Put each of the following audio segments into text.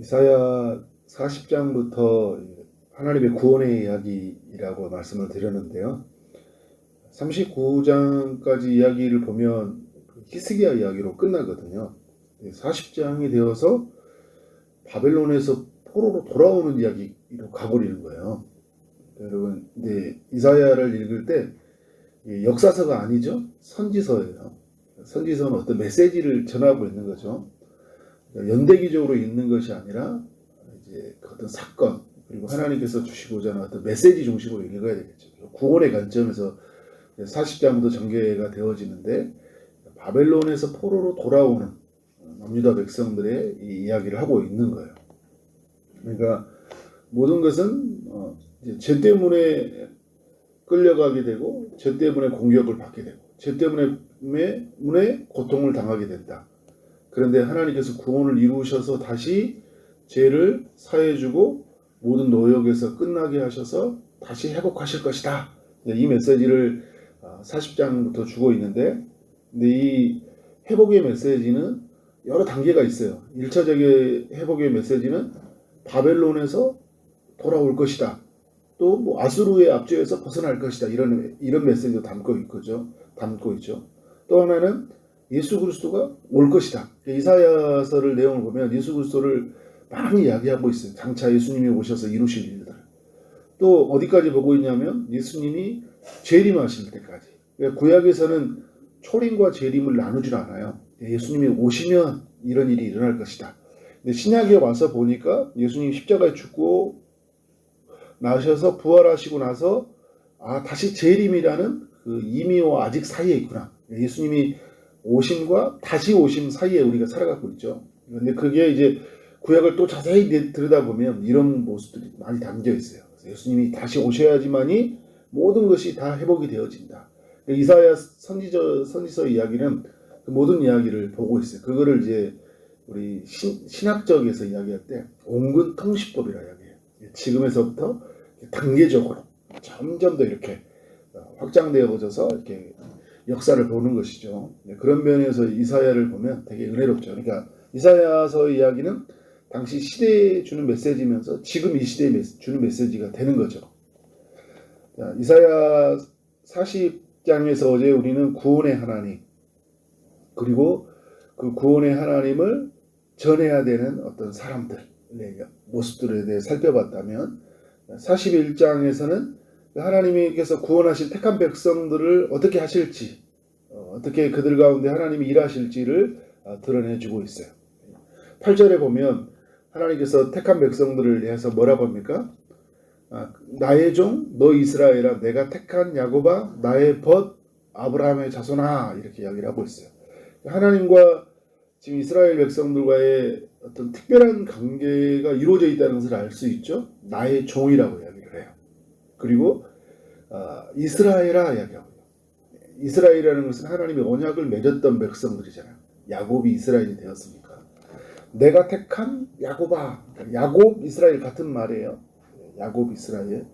이사야 40장부터 하나님의 구원의 이야기라고 말씀을 드렸는데요. 39장까지 이야기를 보면 그 히스기야 이야기로 끝나거든요. 40장이 되어서 바벨론에서 포로로 돌아오는 이야기로 가버리는 거예요. 여러분, 이제 이사야를 읽을 때 역사서가 아니죠. 선지서예요. 선지서는 어떤 메시지를 전하고 있는 거죠. 연대기적으로 있는 것이 아니라 이제 그 어떤 사건 그리고 하나님께서 주시고자 하는 어떤 메시지 중심으로 읽어야 되겠죠. 구원의 관점에서 40장부터 전개가 되어지는데 바벨론에서 포로로 돌아오는 남유다 백성들의 이 이야기를 하고 있는 거예요. 그러니까 모든 것은 어, 죄 때문에 끌려가게 되고 죄 때문에 공격을 받게 되고 죄 때문에 문에 고통을 당하게 된다. 그런데 하나님께서 구원을 이루셔서 다시 죄를 사해주고 모든 노역에서 끝나게 하셔서 다시 회복하실 것이다. 이 메시지를 40장부터 주고 있는데 근데 이 회복의 메시지는 여러 단계가 있어요. 1차적인 회복의 메시지는 바벨론에서 돌아올 것이다. 또 뭐 아수르의 압제에서 벗어날 것이다. 이런 이런 메시지도 담고 있죠. 담고 있죠. 또 하나는 예수 그리스도가 올 것이다. 이사야서를 내용을 보면 예수 그리스도를 많이 이야기하고 있어요. 장차 예수님이 오셔서 이루실 일들. 또 어디까지 보고 있냐면 예수님이 재림하실 때까지. 구약에서는 초림과 재림을 나누질 않아요. 예수님이 오시면 이런 일이 일어날 것이다. 근데 신약에 와서 보니까 예수님 십자가에 죽고 나셔서 부활하시고 나서 아 다시 재림이라는 그 이미와 아직 사이에 있구나. 예수님이 오심과 다시 오심 사이에 우리가 살아가고 있죠. 근데 그게 이제 구약을 또 자세히 들여다보면 이런 모습들이 많이 담겨 있어요. 예수님이 다시 오셔야지만이 모든 것이 다 회복이 되어진다. 이사야 선지저, 선지서 이야기는 그 모든 이야기를 보고 있어요. 그거를 이제 우리 신, 신학적에서 이야기할 때 온근 통시법이라 이야기해요. 지금에서부터 단계적으로 점점 더 이렇게 확장되어져서 이렇게 역사를 보는 것이죠. 네, 그런 면에서 이사야를 보면 되게 은혜롭죠. 그러니까 이사야서 이야기는 당시 시대에 주는 메시지면서 지금 이 시대에 주는 메시지가 되는 거죠. 자, 이사야 40장에서 어제 우리는 구원의 하나님 그리고 그 구원의 하나님을 전해야 되는 어떤 사람들 모습들에 대해 살펴봤다면 41장에서는 하나님께서 구원하신 택한 백성들을 어떻게 하실지, 어, 어떻게 그들 가운데 하나님이 일하실지를 어, 드러내주고 있어요. 8절에 보면 하나님께서 택한 백성들을 위해서 뭐라고 합니까? 아, 나의 종, 너 이스라엘아, 내가 택한 야곱아, 나의 벗, 아브라함의 자손아, 이렇게 이야기를 하고 있어요. 하나님과 지금 이스라엘 백성들과의 어떤 특별한 관계가 이루어져 있다는 것을 알 수 있죠. 나의 종이라고 해요. 그리고 어, 이스라엘아 이야기하고요. 이스라엘이라는 것은 하나님의 언약을 맺었던 백성들이잖아요. 야곱이 이스라엘이 되었으니까. 내가 택한 야곱아. 야곱 이스라엘 같은 말이에요. 야곱 이스라엘.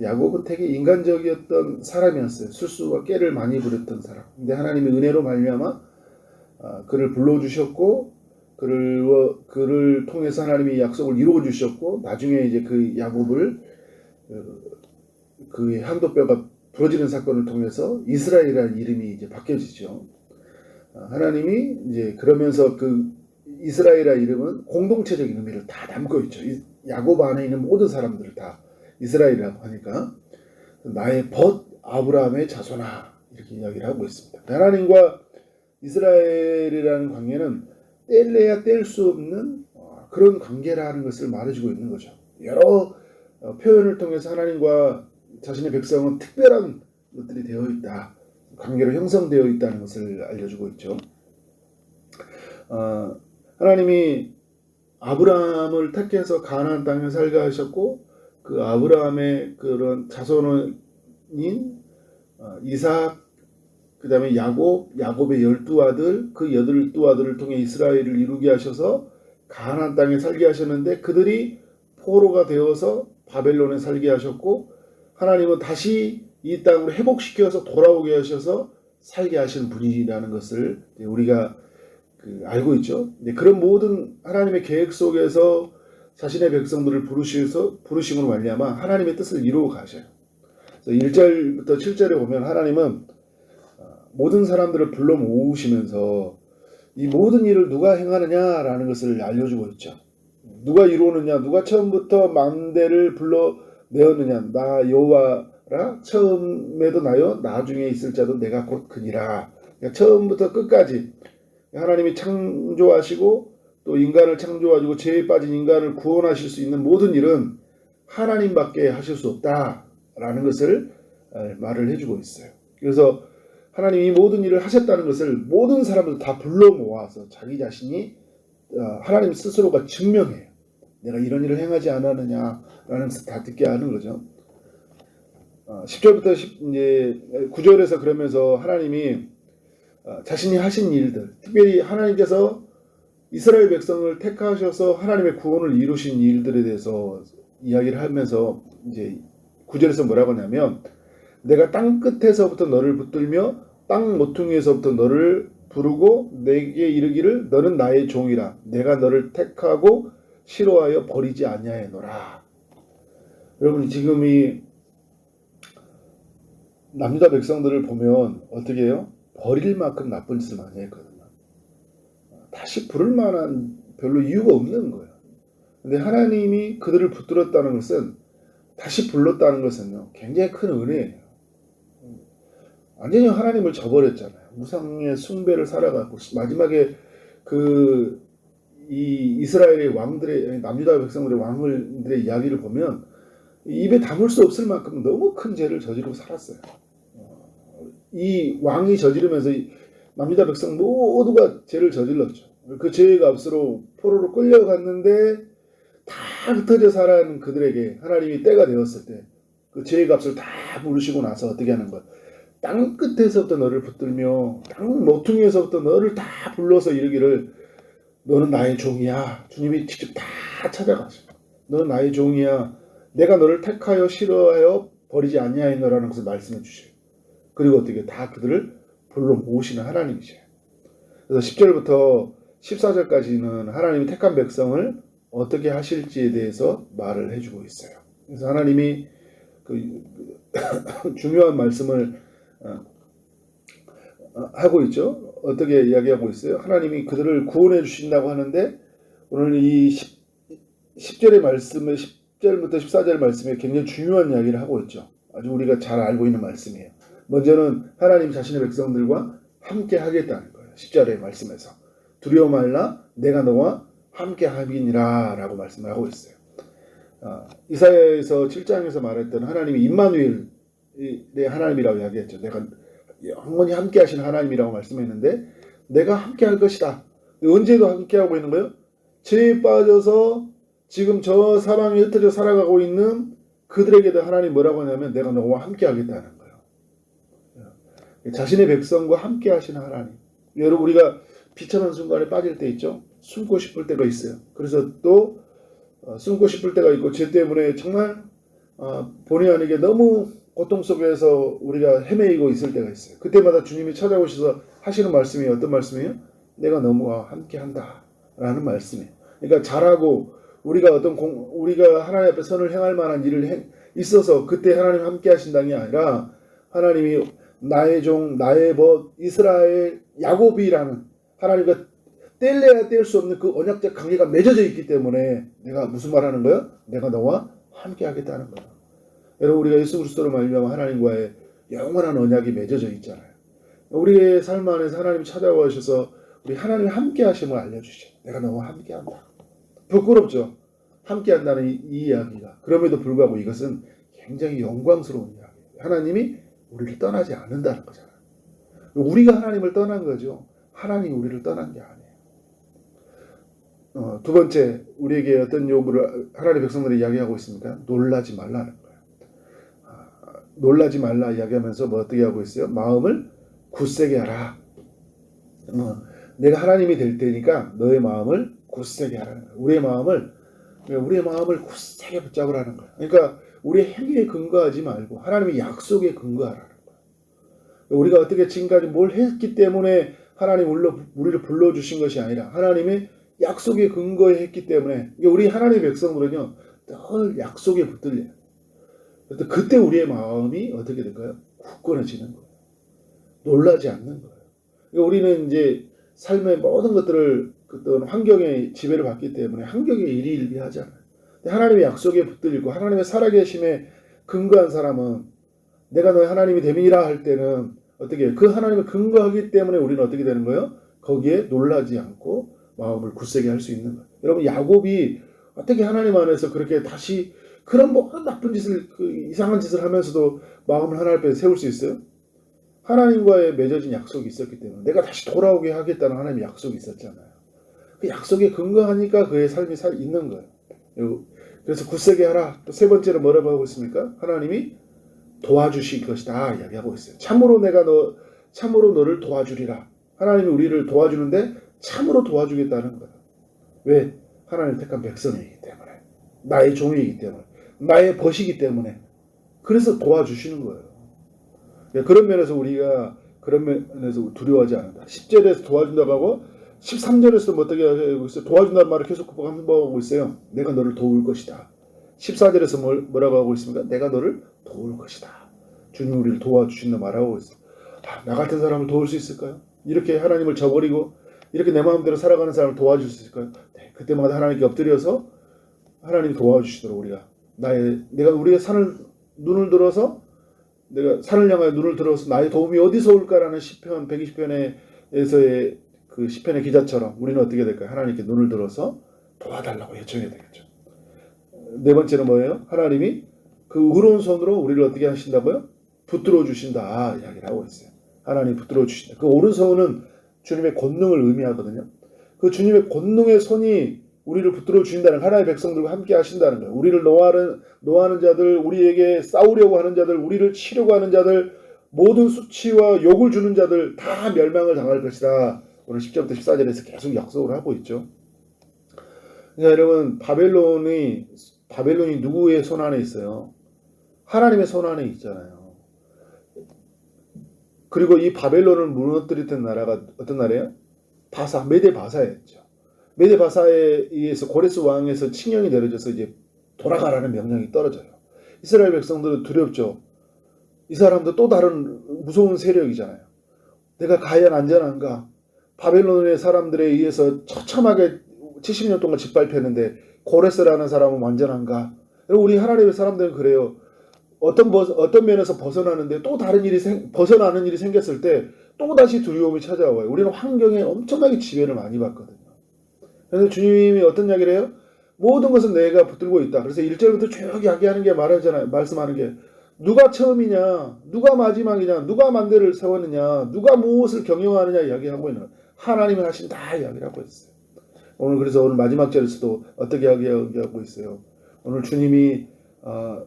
야곱은 되게 인간적이었던 사람이었어요. 술수와 깨를 많이 부렸던 사람. 근데 하나님의 은혜로 말미암아 어, 그를 불러주셨고 그를 그를 통해서 하나님이 약속을 이루어 주셨고 나중에 이제 그 야곱을 그, 그 한도뼈가 부러지는 사건을 통해서 이스라엘이라는 이름이 이제 바뀌어지죠. 어, 하나님이 이제 그러면서 그 이스라엘이라는 이름은 공동체적인 의미를 다 담고 있죠. 야곱 안에 있는 모든 사람들을 다 이스라엘이라고 하니까 나의 벗 아브라함의 자손아 이렇게 이야기를 하고 있습니다. 하나님과 이스라엘이라는 관계는 뗄래야 뗄 수 없는 어, 그런 관계라는 것을 말해주고 있는 거죠. 여러 어, 표현을 통해서 하나님과 자신의 백성은 특별한 것들이 되어 있다. 관계로 형성되어 있다는 것을 알려주고 있죠. 어, 하나님이 아브라함을 택해서 가나안 땅에 살게 하셨고 그 아브라함의 그런 자손인 어, 이삭 그 다음에 야곱, 야곱의 열두 아들, 그 열두 아들을 통해 이스라엘을 이루게 하셔서 가나안 땅에 살게 하셨는데 그들이 포로가 되어서 바벨론에 살게 하셨고 하나님은 다시 이 땅으로 회복시켜서 돌아오게 하셔서 살게 하시는 분이라는 것을 우리가 그 알고 있죠. 그런 모든 하나님의 계획 속에서 자신의 백성들을 부르시서 부르심으로 말미암아 하나님의 뜻을 이루어 가셔요. 그래서 1절부터 7절에 보면 하나님은 어, 모든 사람들을 불러 모으시면서 이 모든 일을 누가 행하느냐라는 것을 알려주고 있죠. 누가 이루느냐, 누가 처음부터 망대를 불러 내었느냐, 나 여호와라 처음에도 나요, 나중에 있을 자도 내가 곧 그니라. 그러니까 처음부터 끝까지 하나님이 창조하시고 또 인간을 창조하시고 죄에 빠진 인간을 구원하실 수 있는 모든 일은 하나님밖에 하실 수 없다라는 것을 에, 말을 해주고 있어요. 그래서 하나님이 이 모든 일을 하셨다는 것을 모든 사람들 다 불러 모아서 자기 자신이 어, 하나님 스스로가 증명해요. 내가 이런 일을 행하지 않았느냐라는 다 듣게 하는 거죠. 어, 10절부터 10, 이제 9절에서 그러면서 하나님이 어, 자신이 하신 일들, 특별히 하나님께서 이스라엘 백성을 택하셔서 하나님의 구원을 이루신 일들에 대해서 이야기를 하면서 이제 9절에서 뭐라고 하냐면 내가 땅 끝에서부터 너를 붙들며 땅 모퉁이에서부터 너를 부르고 내게 이르기를 너는 나의 종이라 내가 너를 택하고 싫어하여 버리지 아니하노라. 여러분 지금 이 남유다 백성들을 보면 어떻게 해요? 버릴 만큼 나쁜 짓을 많이 했거든요. 다시 부를 만한 별로 이유가 없는 거예요. 근데 하나님이 그들을 붙들었다는 것은 다시 불렀다는 것은요, 굉장히 큰 은혜예요. 완전히 하나님을 저버렸잖아요. 무상의 숭배를 살아가고 마지막에 그 이 이스라엘의 왕들의 남유다 백성들의 왕들의 이야기를 보면 입에 담을 수 없을 만큼 너무 큰 죄를 저지르고 살았어요. 이 왕이 저지르면서 이 남유다 백성 모두가 죄를 저질렀죠. 그 죄의 값으로 포로로 끌려갔는데 다 흩어져 살아가는 그들에게 하나님이 때가 되었을 때 그 죄의 값을 다 부르시고 나서 어떻게 하는 거야? 땅 끝에서부터 너를 붙들며 땅 모퉁이에서부터 너를 다 불러서 이르기를 너는 나의 종이야. 주님이 직접 다 찾아가셔. 너는 나의 종이야. 내가 너를 택하여 싫어하여 버리지 아니하였노라는 것을 말씀해 주셔요. 그리고 어떻게 다 그들을 불러 모으시는 하나님이세요. 그래서 10절부터 14절까지는 하나님이 택한 백성을 어떻게 하실지에 대해서 말을 해주고 있어요. 그래서 하나님이 그 중요한 말씀을 어, 어, 하고 있죠. 어떻게 이야기하고 있어요? 하나님이 그들을 구원해 주신다고 하는데 오늘 이 10, 10절의 말씀에 10절부터 14절 말씀에 굉장히 중요한 이야기를 하고 있죠. 아주 우리가 잘 알고 있는 말씀이에요. 먼저는 하나님 자신의 백성들과 함께 하겠다는 거예요. 10절의 말씀에서 두려워 말라 내가 너와 함께 하기니라 라고 말씀을 하고 있어요. 아, 이사야에서 7장에서 말했던 하나님이 임마누엘의 하나님이라고 이야기했죠. 내가 영원히 함께 하시는 하나님이라고 말씀했는데 내가 함께 할 것이다. 언제도 함께 하고 있는 거예요? 죄에 빠져서 지금 저 사방에 흩어져 살아가고 있는 그들에게도 하나님 뭐라고 하냐면 내가 너와 함께 하겠다는 거예요. 자신의 백성과 함께 하시는 하나님. 여러분 우리가 비천한 순간에 빠질 때 있죠. 숨고 싶을 때가 있어요. 그래서 또 어, 숨고 싶을 때가 있고 죄 때문에 정말 어, 본의 아니게 너무 고통 속에서 우리가 헤매이고 있을 때가 있어요. 그때마다 주님이 찾아오셔서 하시는 말씀이 어떤 말씀이에요? 내가 너무와 함께 한다. 라는 말씀이에요. 그러니까 잘하고 우리가 어떤 공, 우리가 하나님 앞에 선을 행할 만한 일을 해, 있어서 그때 하나님 함께 하신다는 게 아니라 하나님이 나의 종, 나의 벗, 이스라엘 야곱이라는 하나님과 뗄래야 뗄 수 없는 그 언약적 관계가 맺어져 있기 때문에 내가 무슨 말 하는 거야? 내가 너와 함께 하겠다는 거야. 여러분 우리가 예수 그리스도로 말미암아 하나님과의 영원한 언약이 맺어져 있잖아요. 우리의 삶 안에서 하나님이 찾아오셔서 우리 하나님 함께 하심을 알려주셔. 내가 너와 함께 한다. 부끄럽죠. 함께 한다는 이, 이 이야기가. 그럼에도 불구하고 이것은 굉장히 영광스러운 이야기예요. 하나님이 우리를 떠나지 않는다는 거잖아요. 우리가 하나님을 떠난 거죠. 하나님이 우리를 떠난 게 아니에요. 어, 두 번째, 우리에게 어떤 요구를 하나님의 백성들이 이야기하고 있습니까? 놀라지 말라는 놀라지 말라 이야기하면서 뭐 어떻게 하고 있어요? 마음을 굳세게 하라. 어, 내가 하나님이 될 테니까 너의 마음을 굳세게 거예요. 우리의 마음을 우리의 마음을 굳세게 붙잡으라는 거예요. 그러니까 우리의 행위에 근거하지 말고 하나님의 약속에 근거하라는 거예요. 우리가 어떻게 지금까지 뭘 했기 때문에 하나님 우리를 불러주신 것이 아니라 하나님의 약속에 근거해 했기 때문에 이게 우리 하나님의 백성들은요 늘 약속에 붙들려요. 그때 그때 우리의 마음이 어떻게 될까요? 굳건해지는 거예요. 놀라지 않는 거예요. 그러니까 우리는 이제 삶의 모든 것들을 어떤 환경의 지배를 받기 때문에 환경에 일희일비하잖아요. 근데 하나님의 약속에 붙들리고 하나님의 살아계심에 근거한 사람은 내가 너의 하나님이 됨이라 할 때는 어떻게 해요? 그 하나님을 근거하기 때문에 우리는 어떻게 되는 거예요? 거기에 놀라지 않고 마음을 굳세게 할 수 있는 거예요. 여러분 야곱이 어떻게 하나님 안에서 그렇게 다시 그런 뭐 나쁜 짓을 그 이상한 짓을 하면서도 마음을 하나님 앞에 세울 수 있어요? 하나님과의 맺어진 약속이 있었기 때문에 내가 다시 돌아오게 하겠다는 하나님의 약속이 있었잖아요. 그 약속에 근거하니까 그의 삶이 살 있는 거예요. 그래서 굳세게 하라. 또 세 번째로 뭐라고 하고 있습니까? 하나님이 도와주실 것이다 이야기하고 있어요. 참으로 내가 너 참으로 너를 도와주리라. 하나님이 우리를 도와주는데 참으로 도와주겠다는 거예요. 왜? 하나님 택한 백성이기 때문에 나의 종이기 때문에 나의 벗이기 때문에 그래서 도와주시는 거예요. 예, 그런 면에서 우리가 그런 면에서 두려워하지 않는다. 10절에서 도와준다고 하고 13절에서 뭐 어떻게 하고 있어요? 도와준다는 말을 계속 반복하고 있어요. 내가 너를 도울 것이다. 14절에서 뭘, 뭐라고 하고 있습니까? 내가 너를 도울 것이다. 주님 우리를 도와주신다 말하고 있어요. 아, 나 같은 사람을 도울 수 있을까요? 이렇게 하나님을 저버리고 이렇게 내 마음대로 살아가는 사람을 도와줄 수 있을까요? 네, 그때마다 하나님께 엎드려서 하나님 도와주시도록 우리가 나의 내가 우리가 산을 눈을 들어서 내가 산을 향하여 눈을 들어서 나의 도움이 어디서 올까라는 시편 120편에서의 그 시편의 기자처럼 우리는 어떻게 될까요? 하나님께 눈을 들어서 도와달라고 요청해야 되겠죠. 네 번째는 뭐예요? 하나님이 그 의로운 손으로 우리를 어떻게 하신다고요? 붙들어 주신다 이야기를 하고 있어요. 하나님 붙들어 주신다. 그 오른손은 주님의 권능을 의미하거든요. 그 주님의 권능의 손이 우리를 붙들어 주신다는 하나의 백성들과 함께 하신다는 거예요. 우리를 노하는 노하는 자들, 우리에게 싸우려고 하는 자들, 우리를 치려고 하는 자들, 모든 수치와 욕을 주는 자들 다 멸망을 당할 것이다. 오늘 10절부터 14절에서 계속 약속을 하고 있죠. 그러니까 여러분 바벨론이 바벨론이 누구의 손 안에 있어요? 하나님의 손 안에 있잖아요. 그리고 이 바벨론을 무너뜨렸던 나라가 어떤 나라예요? 바사, 메데 바사였죠. 메데 바사에 의해서 고레스 왕에서 칙령이 내려져서 이제 돌아가라는 명령이 떨어져요. 이스라엘 백성들은 두렵죠. 이 사람도 또 다른 무서운 세력이잖아요. 내가 과연 안전한가? 바벨론의 사람들에 의해서 처참하게 70년 동안 짓밟혔는데 고레스라는 사람은 완전한가? 우리 하나님의 사람들은 그래요. 어떤 버, 어떤 면에서 벗어나는데 또 다른 일이 생, 벗어나는 일이 생겼을 때 또 다시 두려움이 찾아와요. 우리는 환경에 엄청나게 지배를 많이 받거든요. 그래서 주님이 어떤 이야기를 해요? 모든 것은 내가 붙들고 있다. 그래서 1절부터 쭉 이야기하는 게 말하잖아요. 말씀하는 게 누가 처음이냐, 누가 마지막이냐, 누가 만대를 세웠느냐, 누가 무엇을 경영하느냐 이야기하고 있는. 하나님이 하신다 이야기를 하고 있어요. 오늘 그래서 오늘 마지막 절에서도 어떻게 이야기하고 있어요. 오늘 주님이 어,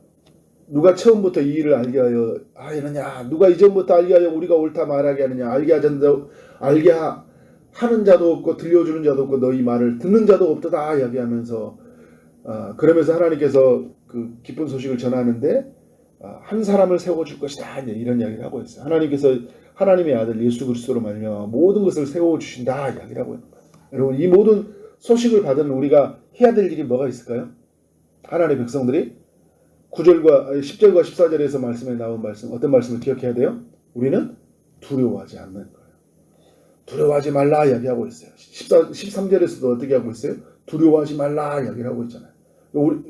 누가 처음부터 이 일을 알게 하여 하느냐 누가 이전부터 알게 하여 우리가 옳다 말하게 하느냐 알게 하자는 알게 하, 하는 자도 없고 들려주는 자도 없고 너희 말을 듣는 자도 없다 이야기하면서 어, 그러면서 하나님께서 그 기쁜 소식을 전하는데 어, 한 사람을 세워줄 것이다 이런 이야기를 하고 있어요. 하나님께서 하나님의 아들 예수 그리스도로 말미암아 모든 것을 세워 주신다 이야기를 하고 있는 거예요. 여러분 이 모든 소식을 받은 우리가 해야 될 일이 뭐가 있을까요? 하나님의 백성들이 9절과 10절과 14절에서 말씀에 나온 말씀 어떤 말씀을 기억해야 돼요? 우리는 두려워하지 않는 거예요. 두려워하지 말라 이야기하고 있어요. 14, 13절에서도 어떻게 하고 있어요? 두려워하지 말라 이야기를 하고 있잖아요.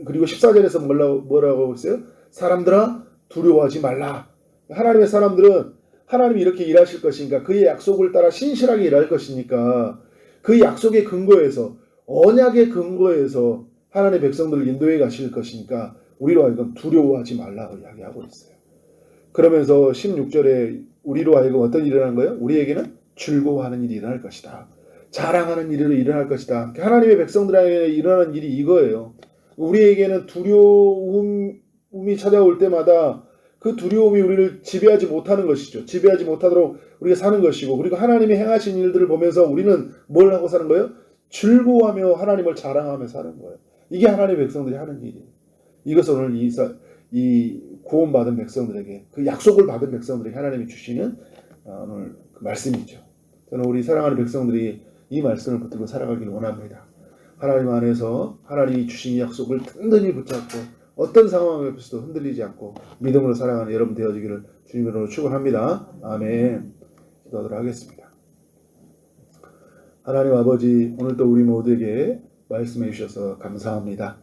그리고 14절에서 뭐라고, 뭐라고 하고 있어요? 사람들아 두려워하지 말라. 하나님의 사람들은 하나님이 이렇게 일하실 것이니까 그의 약속을 따라 신실하게 일할 것이니까 그 약속의 근거에서 언약의 근거에서 하나님의 백성들을 인도해 가실 것이니까 우리로 하여금 두려워하지 말라고 이야기하고 있어요. 그러면서 16절에 우리로 하여금 어떤 일을 하는 거예요? 우리에게는 즐거워하는 일이 일어날 것이다. 자랑하는 일이 일어날 것이다. 하나님의 백성들에게 일어나는 일이 이거예요. 우리에게는 두려움이 찾아올 때마다 그 두려움이 우리를 지배하지 못하는 것이죠. 지배하지 못하도록 우리가 사는 것이고, 그리고 하나님이 행하신 일들을 보면서 우리는 뭘 하고 사는 거예요? 즐거워하며 하나님을 자랑하며 사는 거예요. 이게 하나님의 백성들이 하는 일이에요. 이것은 오늘 이, 이 구원받은 백성들에게 그 약속을 받은 백성들에게 하나님이 주시는 어, 오늘 그 말씀이죠. 저는 우리 사랑하는 백성들이 이 말씀을 붙들고 살아가길 원합니다. 하나님 안에서 하나님이 주신 약속을 든든히 붙잡고 어떤 상황 옆에서도 흔들리지 않고 믿음으로 살아가는 여러분 되어지기를 주님으로 축원합니다. 아멘. 기도하도록 하겠습니다. 하나님 아버지 오늘도 우리 모두에게 말씀해 주셔서 감사합니다.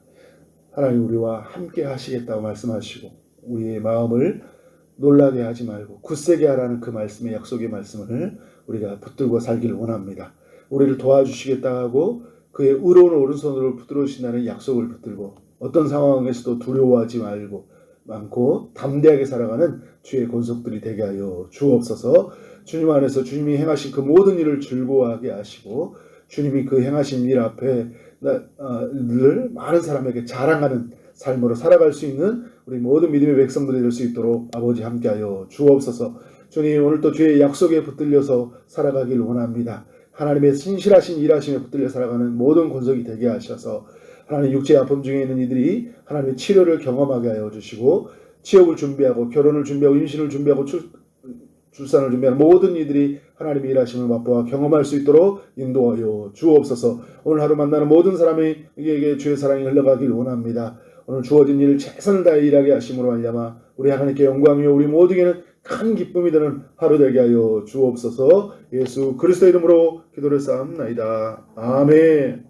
하나님 우리와 함께 하시겠다고 말씀하시고 우리의 마음을 놀라게 하지 말고 굳세게 하라는 그 말씀의 약속의 말씀을 우리가 붙들고 살기를 원합니다. 우리를 도와주시겠다 하고 그의 의로운 오른손으로 붙들어 주신다는 약속을 붙들고 어떤 상황에서도 두려워하지 말고 많고 담대하게 살아가는 주의 권속들이 되게 하여 주옵소서 주님 안에서 주님이 행하신 그 모든 일을 즐거워하게 하시고 주님이 그 행하신 일 앞에 나- 어, 늘 많은 사람에게 자랑하는 삶으로 살아갈 수 있는 우리 모든 믿음의 백성들이 될 수 있도록 아버지 함께하여 주옵소서. 주님 오늘 또 주의 약속에 붙들려서 살아가길 원합니다. 하나님의 신실하신 일하심에 붙들려 살아가는 모든 권속이 되게 하셔서 하나님 육체의 아픔 중에 있는 이들이 하나님의 치료를 경험하게 하여 주시고 취업을 준비하고 결혼을 준비하고 임신을 준비하고 출, 출산을 준비하는 모든 이들이 하나님의 일하심을 맛보아 경험할 수 있도록 인도하여 주옵소서. 오늘 하루 만나는 모든 사람에게 주의 사랑이 흘러가길 원합니다. 오늘 주어진 일을 최선을 다해 일하게 하심으로 말미암아 우리 하나님께 영광이요 우리 모두에게는 큰 기쁨이 되는 하루 되게 하여 주옵소서. 예수 그리스도 이름으로 기도를 쌓옵나이다. 아멘.